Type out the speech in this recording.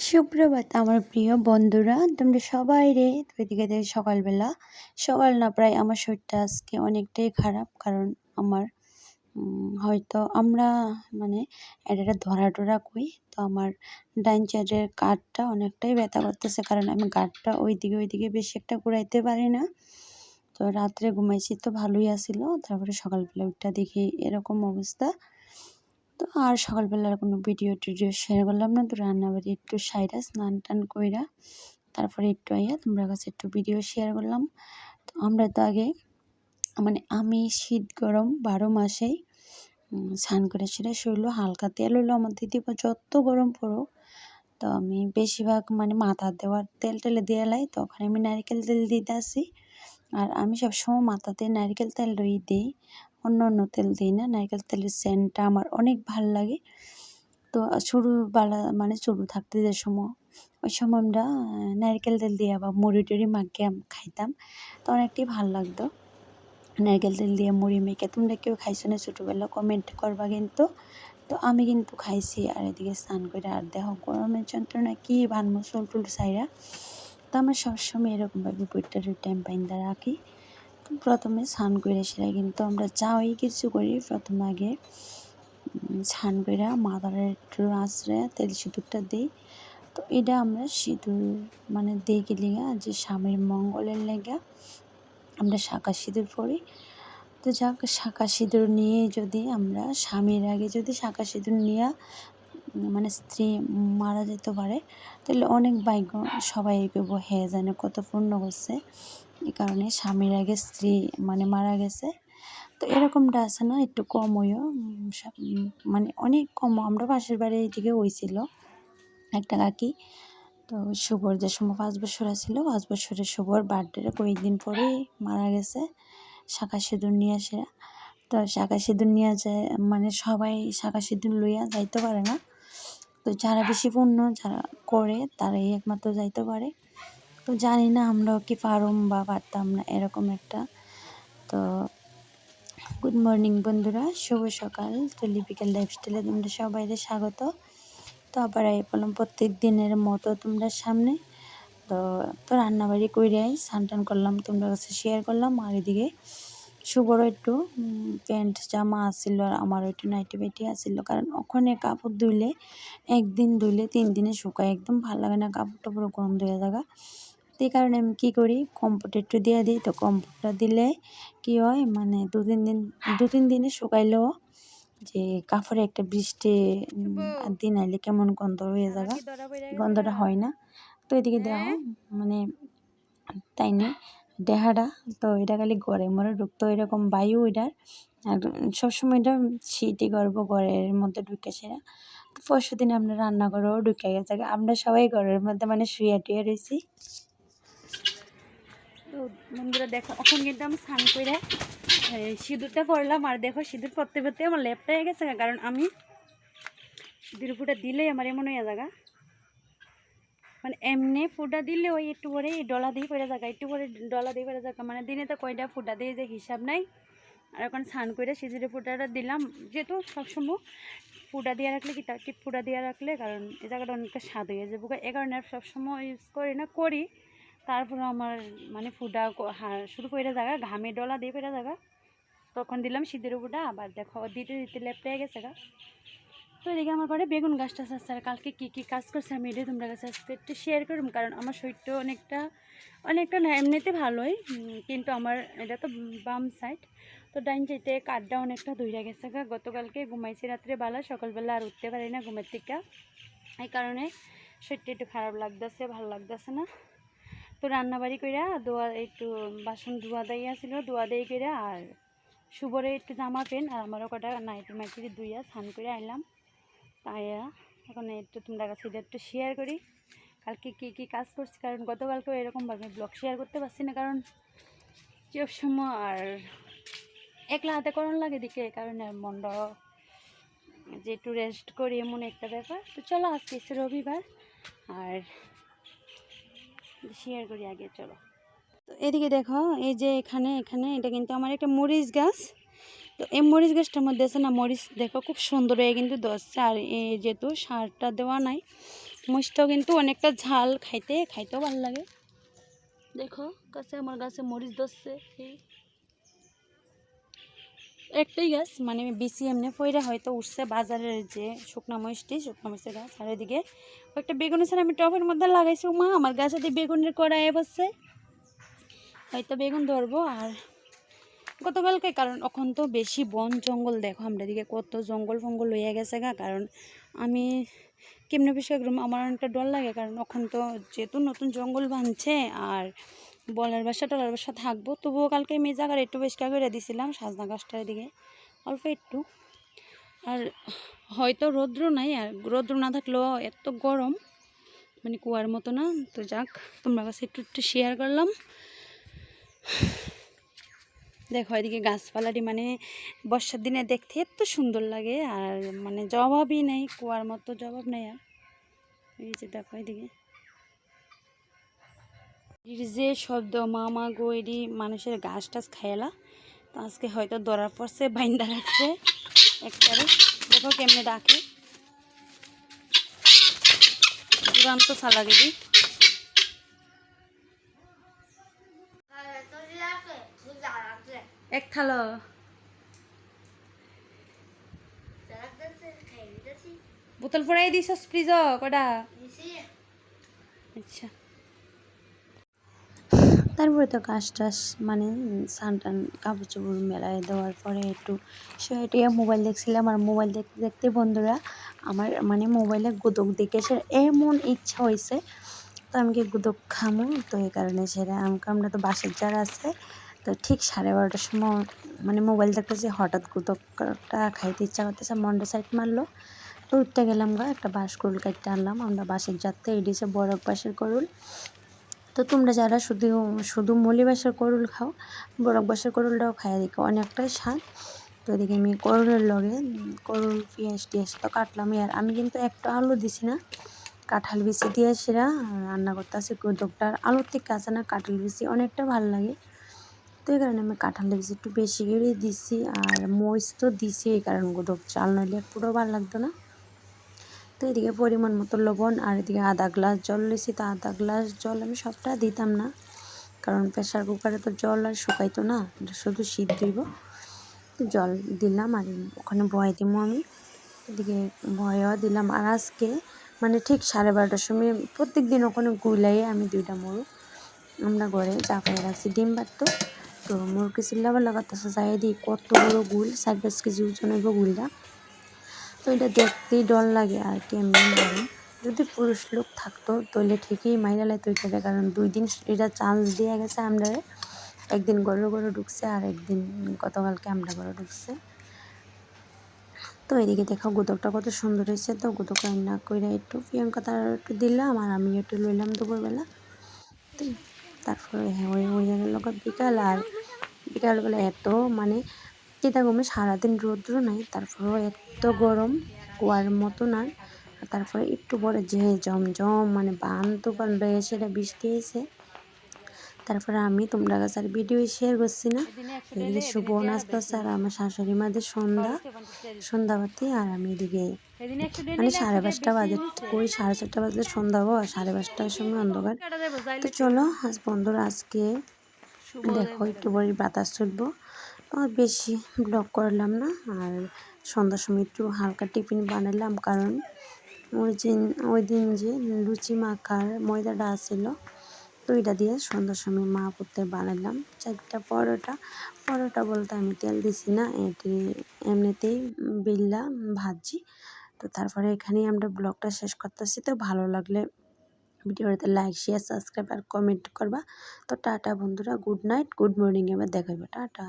সুপ্রভাত আমার প্রিয় বন্ধুরা, তোমরা সবাই রে? এদিকে দেখ সকালবেলা। সকাল না প্রায় আমার শরীরটা আজকে অনেকটাই খারাপ, কারণ আমার হয়তো আমরা মানে এটা ধরা টরা কই, তো আমার ডাইন সাইডের কাঠটা অনেকটাই ব্যথা করতেছে, কারণ আমি গাঠটা ওইদিকে ওইদিকে বেশি একটা ঘুরাইতে পারি না। তো রাত্রে ঘুমাইছি তো ভালোই আসিল তারপরে সকালবেলা উঠটা দেখি এরকম অবস্থা। তো আর সকালবেলার কোনো ভিডিও টিডিও শেয়ার করলাম না, তো রান্নাবাড়ি একটু সাইরা স্নান টান কইরা তারপরে একটু আইয়া তোমরা কাছে একটু ভিডিও শেয়ার করলাম। তো আমরা তো আগে মানে আমি শীত গরম বারো মাসেই স্নান করে সেটা শরীর হালকা তেল হইল আমার দিদি যত গরম পড়ুক, তো আমি বেশিরভাগ মানে মাথা দেওয়ার তেল টেলে দিয়ে লাই তখন আমি নারকেল তেল দিতে আসি। আর আমি সবসময় মাথাতে নারকেল তেল রই দিই। অন্য অন্য তেল দিই না। নারকেল তেলের সেন্টটা আমার অনেক ভালো লাগে। তো ছোটোবেলা মানে ছোটো থাকতে যে সময়, ওই সময় আমরা নারকেল তেল দিয়ে বা মুড়ি টুড়ি মাখিয়ে খাইতাম। তো অনেকটাই ভালো লাগতো। নারকেল তেল দিয়ে মুড়ি মেখে, তোমরা কেউ খাইছো না ছোটোবেলা? কমেন্ট করবা কিন্তু। তো আমি কিন্তু খাইছি আর এদিকে স্নান করে আর দেখো গরমের যন্ত্রণা, কি ভানমো চুল টুল সাইরা। তো আমরা সবসময় এরকমভাবে বইটা টাইম পাইন্দা রাখি। প্রথমে স্নান করে সেরা কিন্তু আমরা যাওয়াই কিছু করি। প্রথম আগে স্নান করে মাথার একটু আঁচড়ে তেল সিঁদুরটা দিই। তো এটা আমরা সিঁদুর মানে কি লিগা যে স্বামীর মঙ্গলের লেগা আমরা শাঁখা সিঁদুর পরি। তো যাক, শাঁখা সিঁদুর নিয়ে যদি আমরা স্বামীর আগে যদি শাঁখা সিঁদুর নিয়ে মানে স্ত্রী মারা যেতে পারে, তাহলে অনেক ভাগ্য সবাই পেব হে জানে কত পূর্ণ করছে এই কারণে স্বামীর আগে স্ত্রী মানে মারা গেছে। তো এরকমটা আছে না? একটু কম হইও। মানে অনেক কম। আমরা পাশের বাড়ি দিকে হয়েছিল একটা কাকি। তো শুভর যে সময় পাঁচ বছর আছিল, পাঁচ বছরের শুভর বার্থডে কয়েকদিন পরেই মারা গেছে। শাঁখা সিঁদুর নিয়ে আসে। তো শাঁখা সিঁদুর নিয়ে যায় মানে সবাই শাঁখা সিঁদুর লইয়া যাইতে পারে না। তো যারা বেশি পুণ্য যারা করে, তারাই একমাত্র যাইতে পারে। তো জানি না আমরাও কি পারুম বা পারতাম না, এরকম একটা। তো গুড মর্নিং বন্ধুরা, শুভ সকাল। তো লিপিক্যাল লাইফস্টাইলে তোমরা সবাইকে স্বাগত। তো আবার এই বললাম, প্রত্যেক দিনের মতো তোমরা সামনে। তো তো রান্নাবাড়ি কইরাই স্নান টান করলাম, তোমরা কাছে শেয়ার করলাম। আর এদিকে শুভরও একটু প্যান্ট, জামা আসছিল আর আমারও একটু নাইটি বাইটি আসছিল কারণ ওখানে কাপড় ধুইলে, একদিন ধুইলে তিন দিনে শুকায়। একদম ভালো লাগে না কাপড়টা পুরো গরম ধুয়ে থাকা। তো এই কারণে আমি কী করি কম্পোর্ট একটু দিয়ে দিই। তো কম্পোর্টটা দিলে কি হয় মানে দু তিন দিন দু তিন দিনে শুকাইলেও যে কাপড়ে একটা বৃষ্টি দিন আইলে কেমন গন্ধ হয়ে যাবে। গন্ধটা হয় না। তো এদিকে দেওয়া মানে তাই না দেহাটা তো এটা খালি গড়ে মরে ঢুকতো এরকম বায়ু এটার। আর সবসময় এটা শীতই গর্ব ঘরের মধ্যে ঢুকে সেরা। তো পরশু দিন আমরা রান্না করেও ঢুকে গেছে। আমরা সবাই ঘরের মধ্যে মানে শুয়ে টুয়ে রয়েছি। বন্ধুরা দেখো, এখন কিন্তু আমি স্নান করে সিঁদুরটা পরলাম। আর দেখো, সিঁদুর পরতে পরতে আমার লেপটা হয়ে গেছে, কারণ আমি সিঁদুর ফুটা দিলেই আমার এমন হয়ে জায়গা মানে এমনি ফুটা দিলে ওই একটু পরে ডলা দিয়ে পড়ে জায়গা একটু পরে ডলা দিয়ে পড়ে জায়গা মানে দিনে তো কয়টা ফুটা দিয়ে যে হিসাব নাই। আর এখন স্নান করে সিঁদুরে ফুটাটা দিলাম, যেহেতু সবসময় ফুটা দিয়ে রাখলে কি টিপ ফুটা দিয়ে রাখলে, কারণ এই জায়গাটা অনেকটা স্বাদ হয়ে যাবে। এ কারণে সবসময় ইউজ করি না, করি। তারপরে আমার মানে ফুটা শুরু করে জায়গা ঘামে ডলা দিয়ে পেরে জায়গা তখন দিলাম সিঁদুর ফুটা আবার দেখো, দিতে দিতে লেপটে গেছে গা। তো এদিকে আমার ঘরে বেগুন গাছটা আছে, আর কালকে কী কী কাজ করছে আমি এটাই তোমরা কাছে আজকে একটু শেয়ার করুম কারণ আমার শরীরটা অনেকটা অনেকটা না, এমনিতে ভালোই কিন্তু আমার এটা তো বাম সাইড তো ডাইন সাইডে কাঠটা অনেকটা ধুইরা গেছে গা। গতকালকে ঘুমাইছি রাত্রে বেলা, সকালবেলা আর উঠতে পারি না ঘুমের থেকে। এই কারণে শরীরটা একটু খারাপ লাগতেছে, ভালো লাগতেছে না। তো রান্নাবাড়ি কইরা দোয়া, একটু বাসন ধোয়া দেই আছিল ধোয়া দেই কইরা আর শুভরে একটু জামা প্যান্ট আর আমারও কটা নাইটি মাইটি ধুইয়া স্নান করে আইলাম। তাই এখন একটু তোমরা কাছে একটু শেয়ার করি। কালকে কী কী কাজ করছি? কারণ গতকালকেও এরকমভাবে ব্লগ শেয়ার করতে পারছি না, কারণ সব সময় আর একলা হাতে করণ লাগে দিকে কারণে মনটা যে একটু রেস্ট করি এমন একটা ব্যাপার। তো চলো আজকে রবিবার, আর শেয়ার করি আগে, চলো। তো এদিকে দেখো, এই যে এখানে এখানে, এটা কিন্তু আমার একটা মরিচ গাছ। তো এই মরিচ গাছটার মধ্যে আছে না, মরিচ দেখো খুব সুন্দর হয়ে কিন্তু ধরছে। আর এই যেহেতু সারটা দেওয়া নাই, মরিচটাও কিন্তু অনেকটা ঝাল খাইতে, খাইতেও ভালো লাগে। দেখো, কাছে আমার গাছে মরিচ ধরছে একটাই গাছ মানে বিসি এমনি পয়রা হয়তো উঠছে বাজারের যে শুকনো মরিচটি, শুকনো মরিচের গাছ, আর এদিকে একটা বেগুন আছে, আমি টবের মধ্যে লাগাইছি। মা আমার গাছে দিয়ে বেগুনের কড়াই বসছে। হয়তো বেগুন ধরবো, আর গতকালকে, কারণ এখন তো বেশি বন জঙ্গল, দেখো আমরা এদিকে কত জঙ্গল ফঙ্গল হয়ে গেছে গা, কারণ আমি কেমনে পরিষ্কার করব আমার অনেকটা ডর লাগে, কারণ এখন তো যেহেতু নতুন জঙ্গল বাঁধছে আর বলার বাসা, টলার বাসা থাকব। তবুও কালকে আমি জায়গার একটু পরিষ্কার করে দিছিলাম, সাজনা গাছটার দিকে। অল্প একটু। আর হয়তো রৌদ্র নাই, আর রৌদ্র না থাকলেও এত গরম মানে কুয়ার মতো না। তো যাক, তোমরা কাছে একটু একটু শেয়ার করলাম। দেখো, এদিকে গাছপালাটি মানে বর্ষার দিনে দেখতে এত সুন্দর লাগে, আর মানে জবাবই নেই, কুয়ার মতো জবাব নেই আর। এই যে দেখো, এদিকে। যে শব্দ মামা গৈরি মানুষের গাছ টাছ খাইলা তো আজকে হয়তো ধরার পড়ছে বাইন্দা রাখছে। একবারে দেখো কেমনে ডাকে। দুরান্ত সালাগেদি এক থালো। বোতল ফোড়াই দিছ ফ্রিজ কটা? আচ্ছা। তারপরে তো কাজ টাজ মানে সান টান কাপড় চোপড় মেলায় দেওয়ার পরে একটু সেটা মোবাইল দেখছিলাম আর মোবাইল দেখতে দেখতে বন্ধুরা, আমার মানে মোবাইলে গুদক দেখে সে এমন ইচ্ছা হয়েছে তো আমি কি গুদক খামো? তো এই কারণে সেটা আমাকে আমরা তো বাসের যার আছে, তো ঠিক সাড়ে বারোটার সময় মানে মোবাইল দেখতেছি, হঠাৎ গুদকটা খাইতে ইচ্ছা করতেছে, মন্ডে সাইড মারলো, তো উঠতে গেলাম গা, একটা বাঁশ করুল কাটতে আনলাম, আমরা বাসের যাতে এডিসে বরফ বাঁশের করুল তো তোমরা যারা শুধু শুধু মলি বাসার করুল খাও বরফ বাসার করুলটাও খাইয়া দেখো, অনেকটাই স্বাদ। তো এদিকে আমি করুলের লগে, করুল, পেঁয়াজ টিয়াজ তো কাটলাম আর আমি কিন্তু একটা আলু দিছি না, কাঁঠাল বিচি দিয়ে সেরা, রান্না করতেছি গুদকটার আলুর থেকে আছে না কাঁঠাল বিচি, অনেকটা ভালো লাগে। তো এই কারণে আমি কাঁঠাল বিচি একটু বেশি করে দিছি, আর মরিচ তো দিছি এই কারণে গুদক চাল নইলে পুরো ভালো লাগতো না। তো এদিকে পরিমাণ মতো লবণ আর এদিকে আধা গ্লাস জল নিয়েছি তো আধা গ্লাস জল আমি সবটা দিতাম না। কারণ প্রেশার কুকারে তো জল আর শুকাইতো না শুধু শীত দিব। তো জল দিলাম আর ওখানে বয় দিব আমি। এদিকে ভয়ও দিলাম। আর আজকে মানে ঠিক সাড়ে বারোটার সময় প্রত্যেক দিন ওখানে গুলাইয়ে আমি দুইটা মোরগ আমরা ঘরে চাপাই রাখছি, ডিম বাড়তো। তো মুরগি চিল্লাবার লাগাতেছে যাই দিই কত গুল সাত পাঁচ কেজি ওজন হইব গুলটা। তো এটা দেখতেই ডর লাগে আর কেমনি মারে যদি পুরুষ লোক থাকতো, তাহলে ঠিকই মাইরা লাইতো এটা কারণ দুই দিন এটা চান্স দিয়ে গেছে আমরা একদিন গরু গরু ঢুকছে আর একদিন গতকালকে আমরা গরু ঢুকছে। তো এদিকে দেখো গুদকটা কত সুন্দর হয়েছে, তো গুদক রান্না করে একটু প্রিয়ঙ্কা তার একটু দিলাম আর আমি একটু লইলাম দুপুরবেলা। তো তারপরে হ্যাঁ ওই ওই লগত বিকাল, আর বিকালবেলা এত মানে চিতা গমে সারাদিন রৌদ্র নাই তারপরেও এত গরম কুয়ার মতো না। তারপরে একটু পরে যে জমজম মানে বান তো বান রয়ে সেটা বৃষ্টি এসে তারপরে আমি তোমরা কাছে আর ভিডিও শেয়ার করছি না। এদিকে শুভ নাচতেছে আর আমার শাশুড়ি মাদের সন্ধ্যা সন্ধ্যাবাতি আর আমি এদিকে মানে সাড়ে পাঁচটা বাজে কই সাড়ে চারটা বাজলে সন্ধ্যা হব আর সাড়ে পাঁচটার সময় অন্ধকার। তো চলো আজ বন্ধুরা আজকে দেখো একটু বড়ি বাতাস ছুটবো বেশি ব্লগ করলাম না। আর সন্ধ্যার সময় একটু হালকা টিফিন বানালাম, কারণ ওই দিন ওই দিন যে লুচি মাখার ময়দাটা আসছিল তো এটা দিয়ে সন্ধ্যার সময় মা করতে বানালাম। চারটা পরোটা পরোটা বলতে আমি তেল দিছি না, এটি এমনিতেই বিল্লা, ভাজি। তো তারপরে এখানেই আমরা ব্লগটা শেষ করতেছি। তো ভালো লাগলে ভিডিওটাতে লাইক শেয়ার সাবস্ক্রাইব আর কমেন্ট করবা। তো টাটা বন্ধুরা গুড নাইট গুড মর্নিং এবার দেখাবে টাটা।